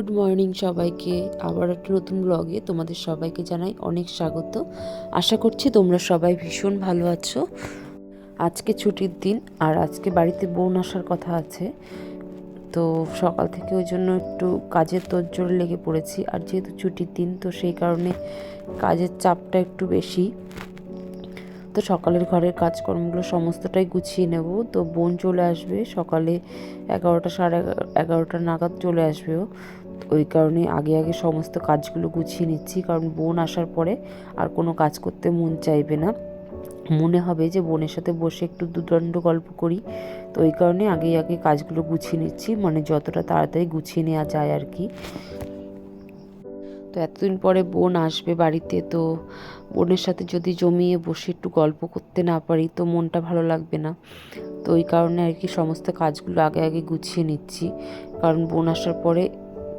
Good morning সবাইকে। আবার একটা নতুন ব্লগে তোমাদের সবাইকে জানাই অনেক স্বাগত। আশা করছি তোমরা সবাই ভীষণ ভালো আছো। আজকে ছুটির দিন আর আজকে বাড়িতে বোন আসার কথা আছে। তো সকাল থেকে ওই জন্য একটু কাজের তোড়জোড় লেগে পড়েছি। আর যেহেতু ছুটির দিন, তো সেই কারণে কাজের চাপটা একটু বেশি। তো সকালের ঘরের কাজকর্মগুলো সমস্তটাই গুছিয়ে নেব। তো বোন চলে আসবে সকালে এগারোটা সাড়ে এগারোটা নাগাদ চলে আসবে ও ওই কারণে আগে আগে সমস্ত কাজগুলো গুছিয়ে নিচ্ছি, কারণ বোন আসার পরে আর কোনো কাজ করতে মন চাইবে না। মনে হবে যে বোনের সাথে বসে একটু দুদণ্ড গল্প করি, তো ওই কারণে আগে আগে কাজগুলো গুছিয়ে নিচ্ছি মানে যতটা তাড়াতাড়ি গুছিয়ে নেওয়া যায় আর কি। তো এতদিন পরে বোন আসবে বাড়িতে, তো বোনের সাথে যদি জমিয়ে বসে একটু গল্প করতে না পারি, তো মনটা ভালো লাগবে না। তো ওই কারণে আর কি সমস্ত কাজগুলো আগে আগে গুছিয়ে নিচ্ছি, কারণ বোন আসার পরে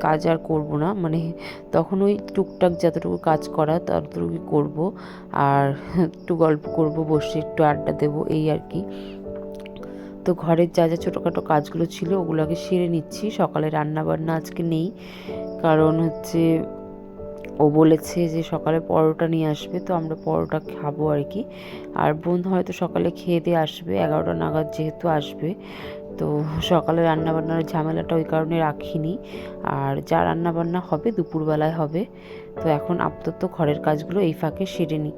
কাজ আর করব না। মানে তখন ওই টুকটাক যতটুকু কাজ করা ততটুকুই করব। আর একটু গল্প করব, বসে একটু আড্ডা দেবো, এই আর কি। তো ঘরের যা যা ছোটোখাটো কাজগুলো ছিল ওগুলোকে সেরে নিচ্ছি। সকালে রান্না বান্না আজকে নেই। কারণ হচ্ছে ও বলেছে যে সকালে পরোটা নিয়ে আসবে, তো আমরা পরোটা খাব আর কি। আর বোন হয়তো সকালে খেয়ে দিয়ে আসবে, এগারোটা নাগাদ যেহেতু আসবে। তো সকালে রান্নাবান্নার ঝামেলাটা ওই কারণে রাখিনি। আর যা রান্নাবান্না হবে দুপুরবেলায় হবে। তো এখন আপাতত ঘরের কাজগুলো এই ফাঁকে সেরে নিই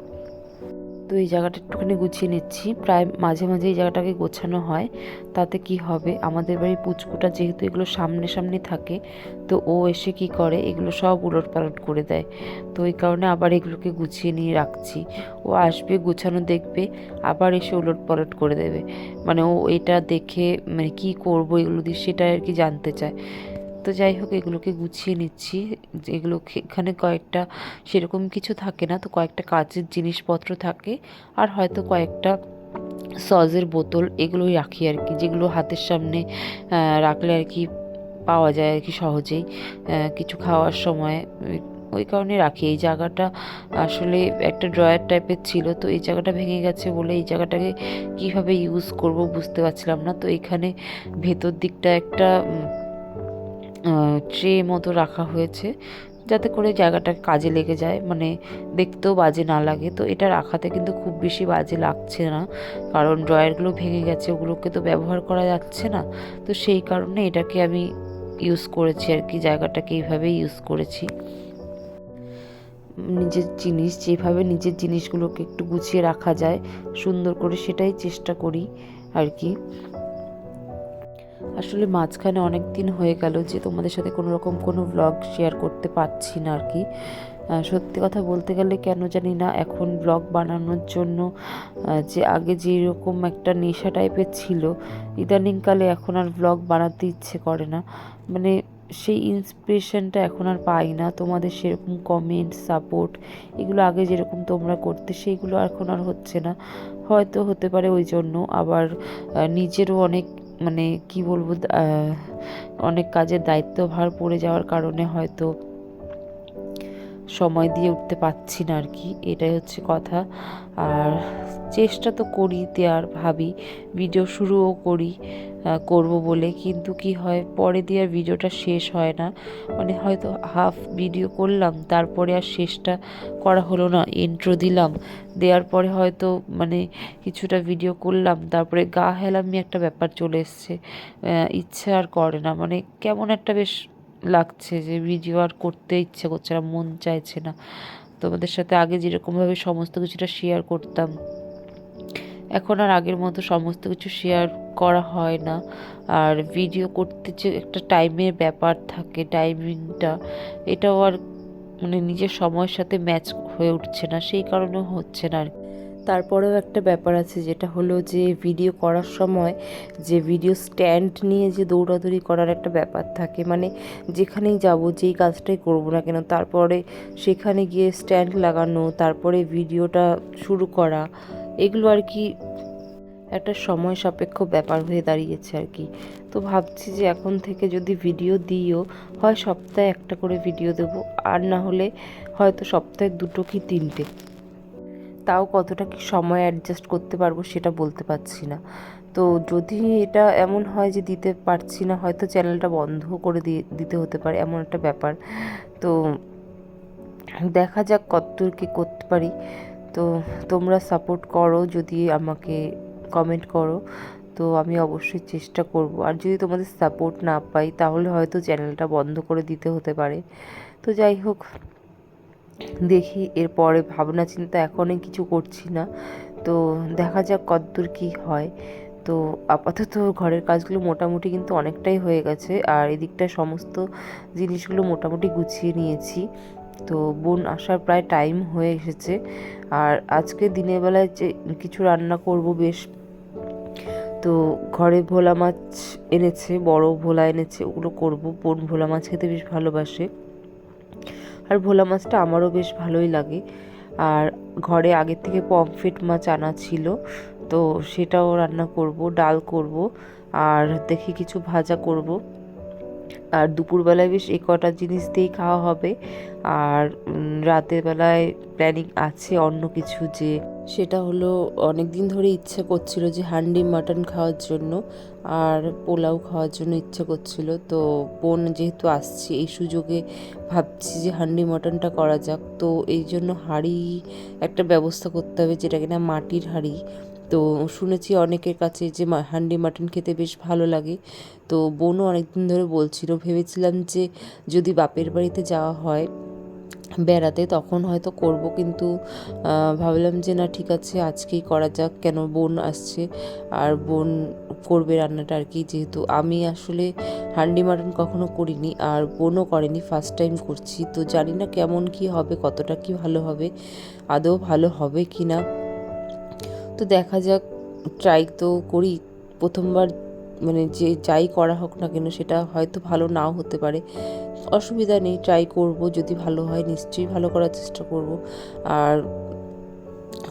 তো এই জায়গাটা একটুখানি গুছিয়ে নিচ্ছি। প্রায় মাঝে মাঝে এই জায়গাটাকে গোছানো হয়। তাতে কি হবে? আমাদের বাড়ির পুচকুটা যেহেতু এগুলো সামনে সামনে থাকে, তো ও এসে কি করে? এগুলো সব উলট পালট করে দেয়। তো ওই কারণে আবার এগুলোকে গুছিয়ে নিয়ে রাখছি। ও আসবে, গুছানো দেখবে, আবার এসে উলট পালট করে দেবে। মানে ও এটা দেখে মানে কি করব এগুলো দিয়ে সেটা আর কি জানতে চায়। তো যাই হোক এগুলোকে গুছিয়ে নিচ্ছি। এগুলো এখানে কয়েকটা সেরকম কিছু থাকে না তো কয়েকটা কাচের জিনিসপত্র থাকে। আর হয়তো কয়েকটা সজের বোতল এগুলোই রাখি আর কি। যেগুলো হাতের সামনে রাখলে আর কি পাওয়া যায় আর কি সহজেই। কিছু খাওয়ার সময় ওই কারণে রাখি। এই জায়গাটা আসলে একটা ড্রয়ার টাইপের ছিল তো এই জায়গাটা ভেঙে গেছে বলে এই জায়গাটাকে কীভাবে ইউজ করব বুঝতে পারছিলাম না। তো এখানে ভেতর দিকটা একটা ট্রে মতো রাখা হয়েছে যাতে করে জায়গাটা কাজে লেগে যায়। মানে দেখতেও বাজে না লাগে। তো এটা রাখাতে কিন্তু খুব বেশি বাজে লাগছে না। কারণ ড্রয়ারগুলো ভেঙে গেছে, ওগুলোকে তো ব্যবহার করা যাচ্ছে না। তো সেই কারণে এটাকে আমি ইউজ করেছি আর কি, জায়গাটাকে এইভাবেই ইউজ করেছি। নিজের জিনিস, যেভাবে নিজের জিনিসগুলোকে একটু গুছিয়ে রাখা যায়, সুন্দর করে সেটাই চেষ্টা করি আর কি। আসলে মাঝখানে অনেক দিন হয়ে গেল যে তোমাদের সাথে কোনো রকম কোনো ব্লগ শেয়ার করতে পারছি না আর কি। সত্যি কথা বলতে গেলে কেন জানি না, এখন ব্লগ বানানোর জন্য যে আগে যেরকম একটা নেশা টাইপের ছিল, ইদানিংকালে এখন আর ব্লগ বানাতে ইচ্ছে করে না। মানে সেই ইন্সপিরেশনটা এখন আর পাই না, তোমাদের সেরকম কমেন্ট সাপোর্ট এগুলো আগে যেরকম তোমরা করতে সেইগুলো এখন আর হচ্ছে না। হয়তো হতে পারে ওই জন্য, আবার নিজেরও অনেক মানে কি বলব অনেক কাজের দায়িত্বভার পড়ে যাওয়ার কারণে হয়তো সময় দিয়ে উঠতে পারছি না আর কি, এটাই হচ্ছে কথা। আর চেষ্টা তো করি দেওয়ার, ভাবি ভিডিও শুরুও করি করব বলে। কিন্তু কি হয়, পরে দিয়ে আর ভিডিওটা শেষ হয় না। মানে হয়তো হাফ ভিডিও করলাম, তারপরে আর শেষটা করা হলো না ইন্ট্রো দিলাম। দেওয়ার পরে হয়তো মানে কিছুটা ভিডিও করলাম, তারপরে গা হেলামি একটা ব্যাপার চলে এসছে। ইচ্ছা আর করে না। মানে কেমন একটা বেশ লাগছে যে ভিডিও আর করতে ইচ্ছে করছে না, মন চাইছে না। তোমাদের সাথে আগে যেরকমভাবে সমস্ত কিছুটা শেয়ার করতাম, এখন আর আগের মতো সমস্ত কিছু শেয়ার করা হয় না। আর ভিডিও করতে যে একটা টাইমের ব্যাপার থাকে টাইমিংটা এটাও আর মানে নিজের সময়ের সাথে ম্যাচ হয়ে উঠছে না, সেই কারণেও হচ্ছে না আর তারপরেও একটা ব্যাপার আছে, যেটা হলো যে ভিডিও করার সময় যে ভিডিও স্ট্যান্ড নিয়ে যে দৌড়াদৌড়ি করার একটা ব্যাপার থাকে। মানে যেখানেই যাব, যেই কাজটাই করব না কেন, তারপরে সেখানে গিয়ে স্ট্যান্ড লাগানো, তারপরে ভিডিওটা শুরু করা, এগুলো আর কি একটা সময় সাপেক্ষ ব্যাপার হয়ে দাঁড়িয়েছে আর কি। তো ভাবছি যে এখন থেকে যদি ভিডিও দিও হয় সপ্তাহে একটা করে ভিডিও দেব, আর না হলে হয়তো সপ্তাহে দুটো কি তিনটে। তাও কতটা কি সময় অ্যাডজাস্ট করতে পারব সেটা বলতে পারছি না। তো যদি এটা এমন হয় যে দিতে পারছি না, হয়তো চ্যানেলটা বন্ধ করে দিয়ে, দিতে হতে পারে এমন একটা ব্যাপার। তো দেখা যাক কতদূর কী করতে পারি। তো তোমরা সাপোর্ট করো, যদি আমাকে কমেন্ট করো, তো আমি অবশ্যই চেষ্টা করব। আর যদি তোমাদের সাপোর্ট না পাই, তাহলে হয়তো চ্যানেলটা বন্ধ করে দিতে হতে পারে। তো যাই হোক। দেখি, এরপরে ভাবনা চিন্তা এখনই কিছু করছি না। তো দেখা যাক কতদূর কী হয়। তো আপাতত ঘরের কাজগুলো মোটামুটি কিন্তু অনেকটাই হয়ে গেছে। আর এদিকটা সমস্ত জিনিসগুলো মোটামুটি গুছিয়ে নিয়েছি। তো বোন আসার প্রায় টাইম হয়ে এসেছে। আর আজকে দিনের বেলায় যে কিছু রান্না করব বেশ। তো ঘরে ভোলা মাছ এনেছে, বড় ভোলা এনেছে, ওগুলো করব। বোন ভোলা মাছ খেতে বেশ ভালোবাসে। আর ভোলা মাছটা আমারও বেশ ভালোই লাগে। আর ঘরে আগের থেকে পমফ্রেট মাছ আনা ছিল, তো সেটাও রান্না করব, ডাল করব, আর দেখি কিছু ভাজা করব। আর দুপুরবেলায় বেশ এ কটা জিনিস দিয়েই খাওয়া হবে। আর রাতের বেলায় প্ল্যানিং আছে অন্য কিছু যে সেটা হলো অনেক দিন ধরে ইচ্ছে করছিল যে হান্ডি মাটন খাওয়ার জন্য আর পোলাও খাওয়ার জন্য ইচ্ছে করছিল। তো বোন যেহেতু আসছে, এই সুযোগে ভাবছি যে হান্ডি মাটনটা করা যাক। তো এই জন্য হাঁড়ি একটা ব্যবস্থা করতে হবে যেটা কিনা মাটির হাঁড়ি। তো শুনেছি অনেকের কাছে যে হান্ডি মাটন খেতে বেশ ভালো লাগে। তো বোনও অনেকদিন ধরে বলছিল, ভেবেছিলাম যে যদি বাপের বাড়িতে যাওয়া হয় বেড়াতে, তখন হয়তো করব, কিন্তু ভাবলাম যে না, ঠিক আছে, আজকেই করা যাক, কেন বোন আসছে। আর বোন করবে রান্নাটা আর কি, যেহেতু আমি আসলে হান্ডি মাটন কখনো করিনি, আর বোনও করেনি ফার্স্ট টাইম করছি। তো জানি না কেমন কি হবে, কতটা কি ভালো হবে, আদৌ ভালো হবে কি না তো দেখা যাক ট্রাই তো করি, প্রথমবার মানে যে যাই করা হোক না কেন সেটা হয়তো ভালো নাও হতে পারে। অসুবিধা নেই ট্রাই করব, যদি ভালো হয় নিশ্চয়ই ভালো করার চেষ্টা করব। আর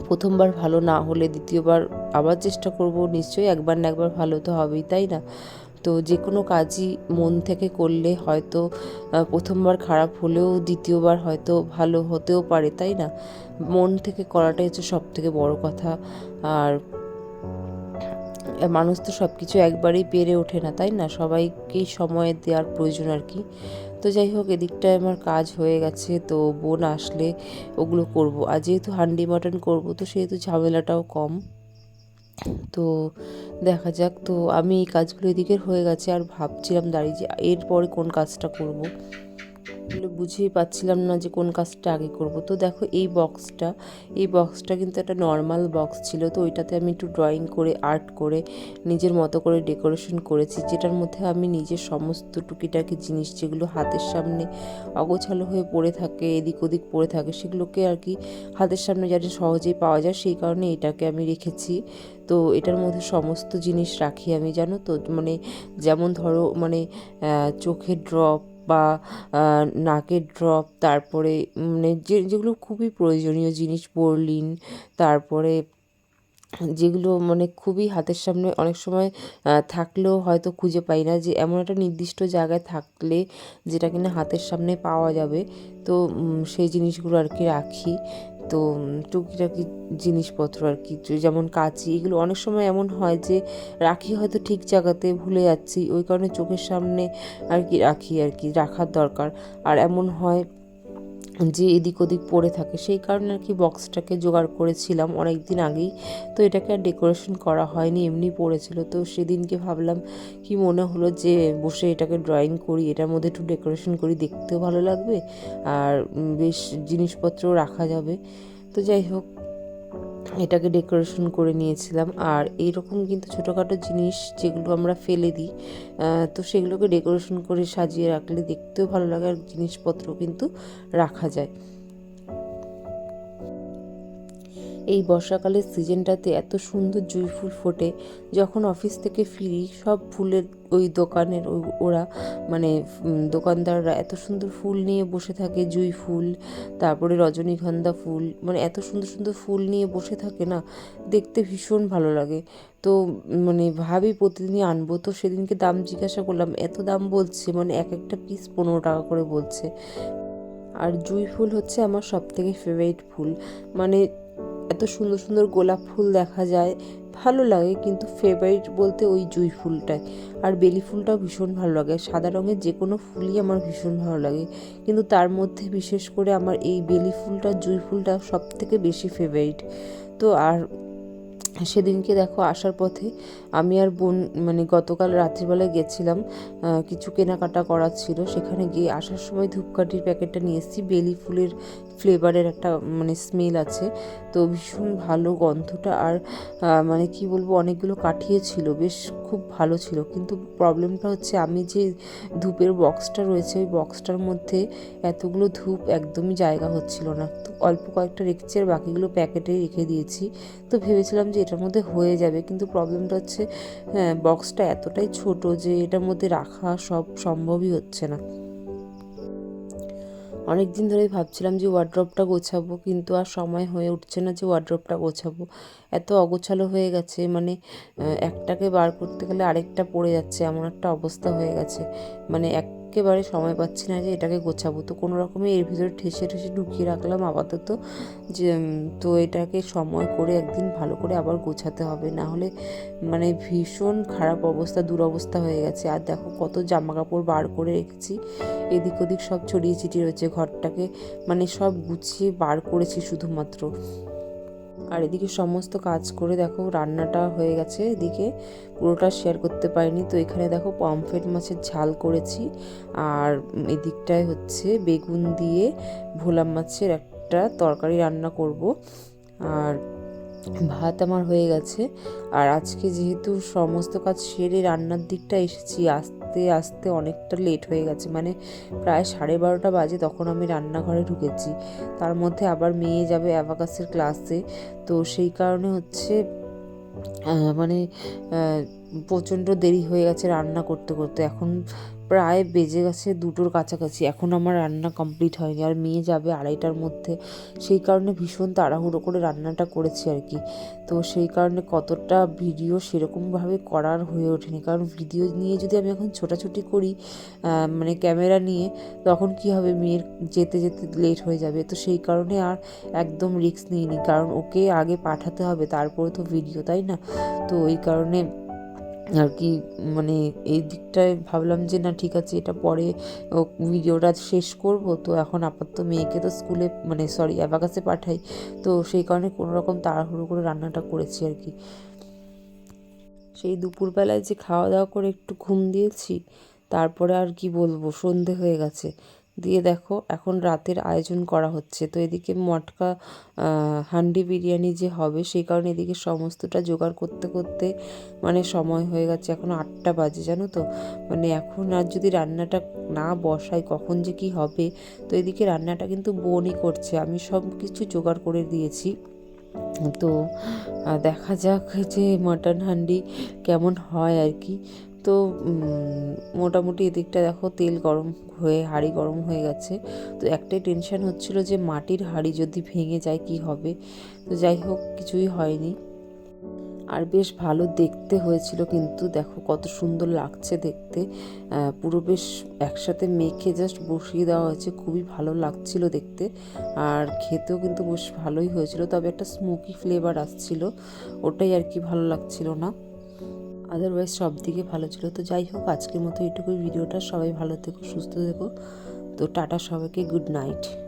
প্রথমবার ভালো না হলে দ্বিতীয়বার আবার চেষ্টা করব, নিশ্চয়ই একবার না একবার ভালো তো হবেই, তাই না? তো যে কোনো কাজই মন থেকে করলে হয়তো প্রথমবার খারাপ হলেও দ্বিতীয়বার হয়তো ভালো হতেও পারে, তাই না? মন থেকে করাটাই হচ্ছে সব থেকে বড় কথা। আর মানুষ তো সব কিছু একবারেই পেরে ওঠে না, তাই না? সবাইকেই সময় দেওয়ার প্রয়োজন আর কি। তো যাই হোক, এদিকটায় আমার কাজ হয়ে গেছে, তো বোন আসলে ওগুলো করব। আর যেহেতু হান্ডি মাটন করব, তো সেহেতু ঝামেলাটাও কম। তো দেখা যাক, তো আমি এই কাজগুলো এদিকের হয়ে গেছে, আর ভাবছিলাম দাঁড়িয়ে যে এরপরে কোন কাজটা করব। আসলে বুঝেই পাচ্ছিলাম না যে কোন কাজটা আগে করব। তো দেখো এই বক্সটা এই বক্সটা কিন্তু একটা নর্মাল বক্স ছিল। তো ওইটাতে আমি একটু ড্রয়িং করে আর্ট করে, নিজের মতো করে ডেকোরেশন করেছি, যেটার মধ্যে আমি নিজের সমস্ত টুকিটাকি জিনিস যেগুলো হাতের সামনে অগোছালো হয়ে পড়ে থাকে, এদিক ওদিক পড়ে থাকে, সেগুলোকে আর কি হাতের সামনে যাতে সহজেই পাওয়া যায়, সেই কারণে এটাকে আমি রেখেছি। তো এটার মধ্যে সমস্ত জিনিস রাখি আমি, জানো তো? মানে যেমন ধরো মানে চোখের ড্রপ বা নাকের ড্রপ তারপরে মানে যে, যেগুলো খুবই প্রয়োজনীয় জিনিস বললিন তারপরে যেগুলো মানে খুবই হাতের সামনে অনেক সময় থাকলেও হয়তো খুঁজে পাই না যে, এমন একটা নির্দিষ্ট জায়গায় থাকলে যেটা কিনা হাতের সামনে পাওয়া যাবে, তো সেই জিনিসগুলো আর কি রাখি। তো টুকিটাকি জিনিসপত্র আর কিছু যেমন কাঁচি, এগুলো অনেক সময় এমন হয় যে রাখি হয়তো ঠিক জায়গাতে ভুলে যাচ্ছি, ওই কারণে চোখের সামনে আর কি রাখি আর কি রাখার দরকার। আর এমন হয় যে এদিক ওদিক পড়ে থাকে, সেই কারণে আর কি বক্সটাকে জোগাড় করেছিলাম অনেক দিন আগেই। তো এটাকে আর ডেকোরেশন করা হয়নি, এমনি পড়েছিল। তো সেদিনকে ভাবলাম কি মনে হলো যে বসে এটাকে ড্রয়িং করি, এটার মধ্যে একটু ডেকোরেশন করি, দেখতেও ভালো লাগবে। আর বেশ জিনিসপত্রও রাখা যাবে। তো যাই হোক এটাকে ডেকোরেশন করে নিয়েছিলাম। আর এইরকম কিন্তু ছোটোখাটো জিনিস যেগুলো আমরা ফেলে দিই তো সেগুলোকে ডেকোরেশন করে সাজিয়ে রাখলে দেখতেও ভালো লাগে আর জিনিসপত্র কিন্তু রাখা যায়। এই বর্ষাকালের সিজনটাতে এত সুন্দর জুঁই ফুল ফোটে, যখন অফিস থেকে ফিরি, সব ফুলের ওই দোকানের ওরা মানে দোকানদাররা এত সুন্দর ফুল নিয়ে বসে থাকে, জুঁই ফুল, তারপরে রজনীগন্ধা ফুল মানে এত সুন্দর সুন্দর ফুল নিয়ে বসে থাকে না, দেখতে ভীষণ ভালো লাগে। তো মানে ভাবি প্রতিদিনই আনব, তো সেদিনকে দাম জিজ্ঞাসা করলাম, এত দাম বলছে মানে এক একটা পিস পনেরো টাকা করে বলছে। আর জুঁই ফুল হচ্ছে আমার সব থেকে ফেভারিট ফুল মানে এত সুন্দর সুন্দর গোলাপ ফুল দেখা যায়। ভালো লাগে কিন্তু ফেভারিট বলতে ওই জুঁই ফুলটাই। আর বেলি ফুলটাও ভীষণ ভালো লাগে। সাদা রঙের যে কোনো ফুলই আমার ভীষণ ভালো লাগে। কিন্তু তার মধ্যে বিশেষ করে আমার এই বেলি ফুলটা, জুঁই ফুলটা সব থেকে বেশি ফেভারিট তো আর সেদিনকে দেখো আসার পথে আমি আর বোন মানে গতকাল রাত্রিবেলায় গেছিলাম কিছু কেনাকাটা করার ছিল। সেখানে গিয়ে আসার সময় ধূপকাঠির প্যাকেটটা নিয়ে এসেছি। বেলি ফুলের ফ্লেভারের একটা মানে স্মেল আছে। তো ভীষণ ভালো গন্ধটা আর মানে কি বলব, অনেকগুলো কাঠিয়ে ছিল, বেশ খুব ভালো ছিল। কিন্তু প্রবলেমটা হচ্ছে আমি যে ধূপের বক্সটা রয়েছে, ওই বক্সটার মধ্যে এতগুলো ধূপ একদমই জায়গা হচ্ছিল না। তো অল্প কয়েকটা রেখেছি আর বাকিগুলো প্যাকেটে রেখে দিয়েছি। তো ভেবেছিলাম যে এটার মধ্যে হয়ে যাবে, কিন্তু প্রবলেমটা হচ্ছে হ্যাঁ বক্সটা এতটাই ছোট যে এটার মধ্যে রাখা সব সম্ভবই হচ্ছে না। অনেক দিন ধরেই ভাবছিলাম যে ওয়ার্ড্রপটা গোছাবো, কিন্তু আর সময় হয়ে উঠছে না যে ওয়ার্ড্রপটা গোছাবো। এত অগোছালো হয়ে গেছে মানে একটাকে বার করতে গেলে আরেকটা পড়ে যাচ্ছে, এমন একটা অবস্থা হয়ে গেছে। মানে একেবারে সময় পাচ্ছি না যে এটাকে গোছাবো। তো কোনো রকমে এর ভিতরে ঠেসে ঠেসে ঢুকিয়ে রাখলাম আপাতত যে তো এটাকে সময় করে একদিন ভালো করে আবার গোছাতে হবে। না হলে মানে ভীষণ খারাপ অবস্থা, দুরবস্থা হয়ে গেছে। আর দেখো কত জামা কাপড় বার করে রেখেছি। এদিক ওদিক সব ছড়িয়ে ছিটিয়ে রয়েছে ঘরটাকে। মানে সব গুছিয়ে বার করেছি শুধুমাত্র। আর এদিকে সমস্ত কাজ করে দেখো রান্নাটা হয়ে গেছে। এদিকে পুরোটা শেয়ার করতে পারিনি। তো এখানে দেখো পমফ্রেট মাছের ঝাল করেছি। আর এদিকটায় হচ্ছে বেগুন দিয়ে ভোলা মাছের একটা তরকারি রান্না করব। আর ভাত আমার হয়ে গেছে। আর আজকে যেহেতু সমস্ত কাজ সেরে রান্নার দিকটা এসেছি আস্তে আসতে অনেকটা লেট হয়ে গেছে। মানে প্রায় সাড়ে বারোটা বাজে তখন আমি রান্নাঘরে ঢুকেছি। তার মধ্যে আবার মেয়ে যাবে অ্যাভাকাসের ক্লাসে তো সেই কারণে হচ্ছে মানে প্রচণ্ড দেরি হয়ে গেছে রান্না করতে করতে। এখন প্রায় বেজে গেছে দুটোর কাছাকাছি। এখন আমার রান্না কমপ্লিট হয়নি। আর মেয়ে যাবে আড়াইটার মধ্যে। সেই কারণে ভীষণ তাড়াহুড়ো করে রান্নাটা করেছি আর কি। তো সেই কারণে কতটা ভিডিও সেরকমভাবে করার হয়ে ওঠেনি। কারণ ভিডিও নিয়ে যদি আমি এখন ছোটাছুটি করি মানে ক্যামেরা নিয়ে, তখন কি হবে? মেয়ের যেতে যেতে লেট হয়ে যাবে। তো সেই কারণে আর একদম রিস্ক নিইনি। কারণ ওকে আগে পাঠাতে হবে, তারপরে তো ভিডিও, তাই না? তো ওই কারণে আর কি মানে এই দিকটায় ভাবলাম যে না, ঠিক আছে, এটা পরে ভিডিওটা শেষ করব। তো এখন আপাতত মেয়েকে তো স্কুলে মানে সরি অ্যাবাকাসে পাঠাই। তো সেই কারণে কোনো রকম তাড়াহুড়ো করে রান্নাটা করেছি আর কি। সেই দুপুরবেলায় যে খাওয়া দাওয়া করে একটু ঘুম দিয়েছি, তারপরে আর কি বলব, সন্ধে হয়ে গেছে। দিয়ে দেখো, এখন রাতের আয়োজন করা হচ্ছে। তো এদিকে মটকা হান্ডি বিরিয়ানি যে হবে, সেই কারণে এদিকে সমস্তটা জোগাড় করতে করতে মানে সময় হয়ে গেছে। এখন আটটা বাজে, জানো তো? মানে এখন আর যদি রান্নাটা না বসাই, কখন যে কি হবে? তো এদিকে রান্নাটা কিন্তু বোনই করছে। আমি সব কিছু জোগাড় করে দিয়েছি। তো দেখা যাক যে মাটন, হান্ডি কেমন হয় আর কি। তো মোটামুটি এদিকটা দেখো তেল গরম হয়ে, হাঁড়ি গরম হয়ে গেছে। তো একটাই টেনশন হচ্ছিল যে মাটির হাঁড়ি যদি ভেঙে যায় কি হবে? তো যাই হোক, কিছুই হয়নি। আর বেশ ভালো দেখতে হয়েছিল কিন্তু, দেখো কত সুন্দর লাগছে দেখতে। পুরো বেশ একসাথে মেখে জাস্ট বসিয়ে দেওয়া হয়েছে, খুবই ভালো লাগছিল দেখতে। আর খেতেও কিন্তু বেশ ভালোই হয়েছিল, তবে একটা স্মোকি ফ্লেভার আসছিল, ওটাই আর কি ভালো লাগছিল না। আদারওয়াইজ সব দিকে ভালো ছিল। তো যাই হোক, আজকের মতো এটুকুই ভিডিওটা সবাই ভালো থেকো, সুস্থ থেকো। তো টাটা সবাইকে, গুড নাইট।